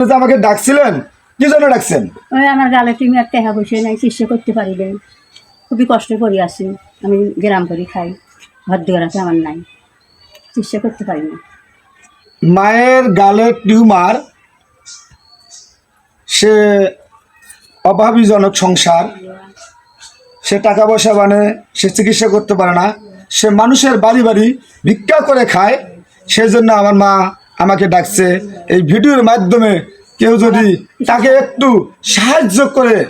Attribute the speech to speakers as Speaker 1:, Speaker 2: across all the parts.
Speaker 1: আমাকে ডাকছিলেন কি জন্য ডাকছেন?
Speaker 2: ওই আমার গালে তুমি আর টেহা বসে নাই চিকিৎসা করতে পারিলে খুবই কষ্ট করি আছি আমি গ্রাম করি খাই ঘর দুয়ার আছে আমার নাই। চিকিৎসা করতে পারি না
Speaker 1: মায়ের গালে টিউমার সে অভাবীজনক সংসার সে টাকা পয়সা মানে সে চিকিৎসা করতে পারে না সে মানুষের বাড়ি বাড়ি ভিক্ষা করে খায় সেজন্য আমার মা আমাকে ডাকছে। এই ভিডিওর মাধ্যমে কেউ যদি তাকে একটু সাহায্য করে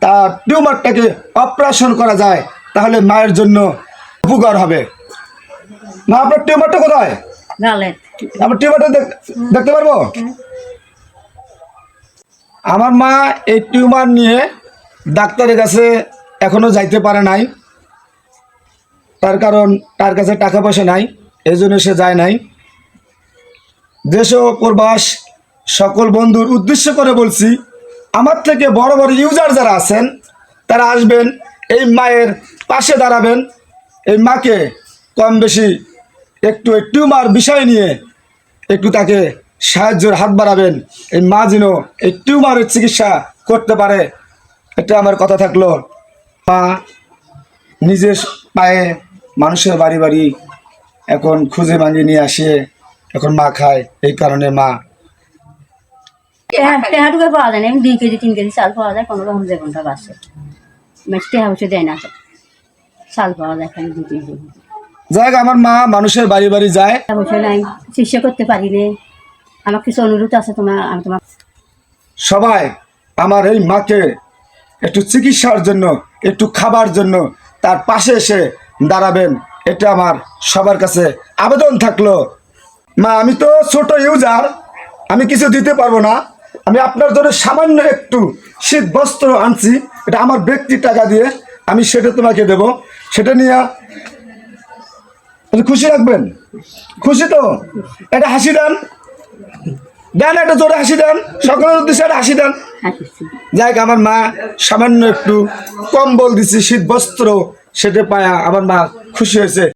Speaker 1: তার টিউমারটাকে অপারেশন করা যায় তাহলে মায়ের জন্য উপকার হবে। মা আপনার টিউমারটা কোথায়? আমার টিউমারটা দেখ- দেখতে পারব? আমার মা এই টিউমার নিয়ে ডাক্তারের কাছে এখনও যাইতে পারে নাই। তার কারণ তার কাছে টাকা পয়সা নাই এই জন্য সে যায় নাই। দেশ প্রবাস সকল বন্ধুর উদ্দেশ্য করে বলছি, আমার থেকে বড় বড় ইউজার যারা আছেন, তারা আসবেন, এই মায়ের পাশে দাঁড়াবেন। এই মাকে কম বেশি একটু এই টিউমার বিষয় নিয়ে একটু তাকে সাহায্যের হাত বাড়াবেন। এই মা যেন এই টিউমারের চিকিৎসা করতে পারে, এটা আমার কথা থাকল। মা নিজের পায়ে মানুষের বাড়ি বাড়ি এখন খুঁজে মাঞ্জি নিয়ে আসে। এখন মা খায় এই কারণে মা
Speaker 2: টেহা টেহাটুকু পাওয়া যায় না এমনি দুই কেজি তিন কেজি চাল পাওয়া যায় কোনো রকম যে বাসে। মানে টেহা বসে দেয় না চাল পাওয়া যায় খালি দুই কেজি।
Speaker 1: আমার মা মানুষের বাড়ি বাড়ি যায়।
Speaker 2: পয়সা নাই চিকিৎসা করতে পারি নে। আমার কিছু অনুরোধ আছে তোমার আমি তোমার
Speaker 1: সবাই আমার এই মাকে একটু চিকিৎসার জন্য একটু খাবার জন্য তার পাশে এসে দাঁড়াবেন। এটা আমার সবার কাছে আবেদন থাকল। মা আমি তো ছোট ইউজার আমি কিছু দিতে পারব না। আমি আপনার জন্য সামান্য একটু শীত বস্ত্র আনছি এটা আমার ব্যক্তির টাকা দিয়ে আমি সেটা তোমাকে দেব। সেটা নিয়ে খুশি রাখবেন খুশি তো? এটা হাসি দেন। দেন একটা জোরে হাসি দেন। সকলের উদ্দেশ্যে একটা হাসি দেন। হোক, আমার মা সামান্য একটু কম্বল দিছি শীত বস্ত্র সেটা পায়া আমার মা খুশি হয়েছে।